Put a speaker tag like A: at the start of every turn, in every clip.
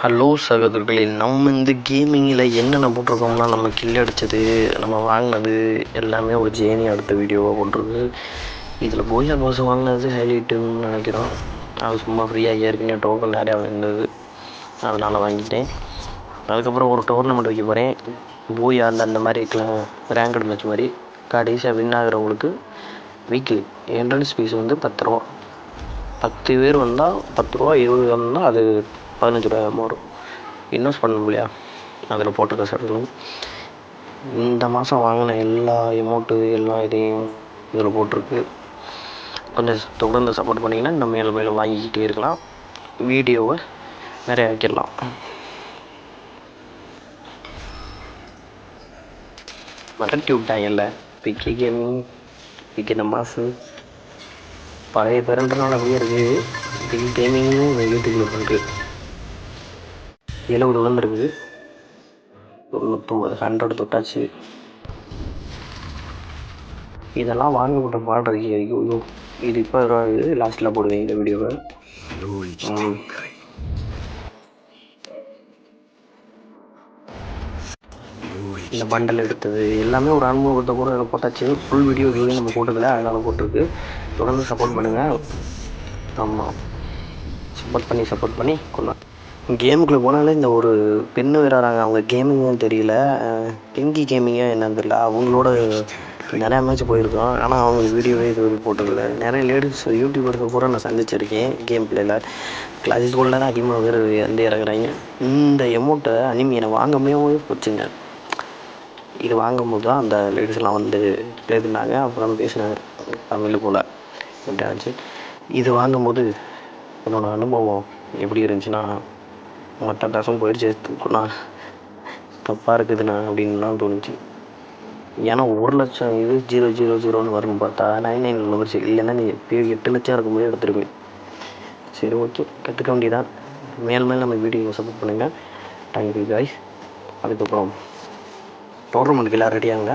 A: Hello சகோதரர்களே நம்ம இந்த கேமிங்கில் என்னென்ன போட்டிருக்கோம்னா நம்ம கில் அடித்தது நம்ம வாங்கினது எல்லாமே ஒரு ஜேனி அடுத்த வீடியோவாக போட்டிருக்கு. இதில் போயா பாஸ் வாங்கினது ஹைலைட்டுன்னு நினைக்கிறோம். அது சும்மா ஃப்ரீயாக ஏற்கனவே டோக்கன் நிறையா இருந்தது. அதனால் வாங்கிட்டேன். அதுக்கப்புறம் ஒரு டோர்னமெண்ட் வைக்க போகிறேன் போயா அந்த அந்த மாதிரி ரேங்கட் மேட்ச் மாதிரி கடைசியாக வின் ஆகிறவங்களுக்கு வீக்லி என்ட்ரன்ஸ் ஃபீஸ் வந்து பத்து ரூபா. பத்து பேர் வந்தால் பத்து ரூபா இருபது வந்தால் அது பதினஞ்சு ரூபா வரும் இன்வெஸ்ட் பண்ணணும் இல்லையா அதில் போட்டிருக்க சட்டங்களும் இந்த மாதம் வாங்கின எல்லா எமௌண்ட்டு எல்லா இதையும் இதில் போட்டிருக்கு. கொஞ்சம் தொடர்ந்து சப்போர்ட் பண்ணிங்கன்னா இன்னும் மேலும் மேலும் வாங்கிக்கிட்டே இருக்கலாம். வீடியோவை நிறைய வைக்கிடலாம் மிரட்டி விட்டாங்கல்ல? பிக்கி கேமிங் பிக்கி மாசு பழைய பேரண்டனால அப்படியே இருக்குது பிக்கி கேமிங்கும் யூடியூப்பில் பண்ணுறது எழுபது விழுந்துருக்குது. தொண்ணூத்தொம்பது ஹண்ட்ரட் தொட்டாச்சு. இதெல்லாம் வாங்கப்பட்ட பாடுறது ஐயோ ஐயோ. இது இப்போ லாஸ்ட்டில் போடுவேன் இந்த வீடியோவை. இந்த பண்டல் எடுத்தது. எல்லாமே ஒரு அனுபவத்தை கூட அதில் போட்டாச்சு. ஃபுல் வீடியோ இதுவரையும் நம்ம போட்டதில்ல அதனால் போட்டிருக்கு. தொடர்ந்து சப்போர்ட் பண்ணுங்கள் ஆமாம் சப்போர்ட் பண்ணி சப்போர்ட் பண்ணி கொள்ளலாம் கேமுக்குள்ளே போனாலே இந்த ஒரு பெண்ணு விளாட்றாங்க அவங்க கேமிங்கும் தெரியல. கெங்கி கேமிங்காக என்னன்னு தெரியல. அவங்களோட நிறையா மேட்ச் போயிருக்கோம். ஆனால் அவங்க வீடியோவே இது வரைக்கும் போட்டதில்ல. நிறைய லேடிஸ் யூடியூபர்ஸை பூரா நான் சந்திச்சிருக்கேன் கேம் பிளேயில் கிளாஸ் கூட தான் அதிகமாக பேர் வந்து இறக்குறாங்க. இந்த எமௌண்ட்டை அனிமி என்னை முடியாமல் போச்சுங்க. இது வாங்கும்போது தான் அந்த லேடிஸ்லாம் வந்து எழுதினாங்க அப்புறம் பேசினாங்க. தமிழ் போல். ஆச்சு. இது வாங்கும்போது என்னோடய அனுபவம் எப்படி இருந்துச்சுன்னா மற்ற ட்ரெஸ்ஸும் போயிடுச்சு. தூக்குனா தப்பாக இருக்குதுண்ணா அப்படின்லாம் தோணுச்சு. ஏன்னா ஒரு லட்சம் இது ஜீரோ ஜீரோ ஜீரோன்னு வரும்னு பார்த்தா நைன் நைன் வந்துருச்சு. இல்லைன்னா நீ எப்பயோ எட்டு லட்சம் இருக்கும்போது எடுத்துருப்பேன். சரி ஓகே கற்றுக்க வேண்டியதான் மேல் மேல் நம்ம வீடியோ சப்போர்ட் பண்ணுங்கள் தேங்க்யூ காய்ஸ் அதுக்கப்புறம் டோர்னமெண்ட்டுக்கு எல்லாம் ரெடியாங்க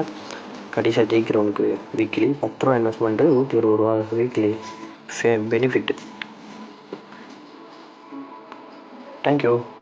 A: கடைசியாக ஜெயிக்கிறவனுக்கு வீக்லி பத்து ரூபா இன்வெஸ்ட்மெண்ட்டு நூற்றி இருபது ரூபா வீக்லி ஃபே பெனிஃபிட் தேங்க்யூ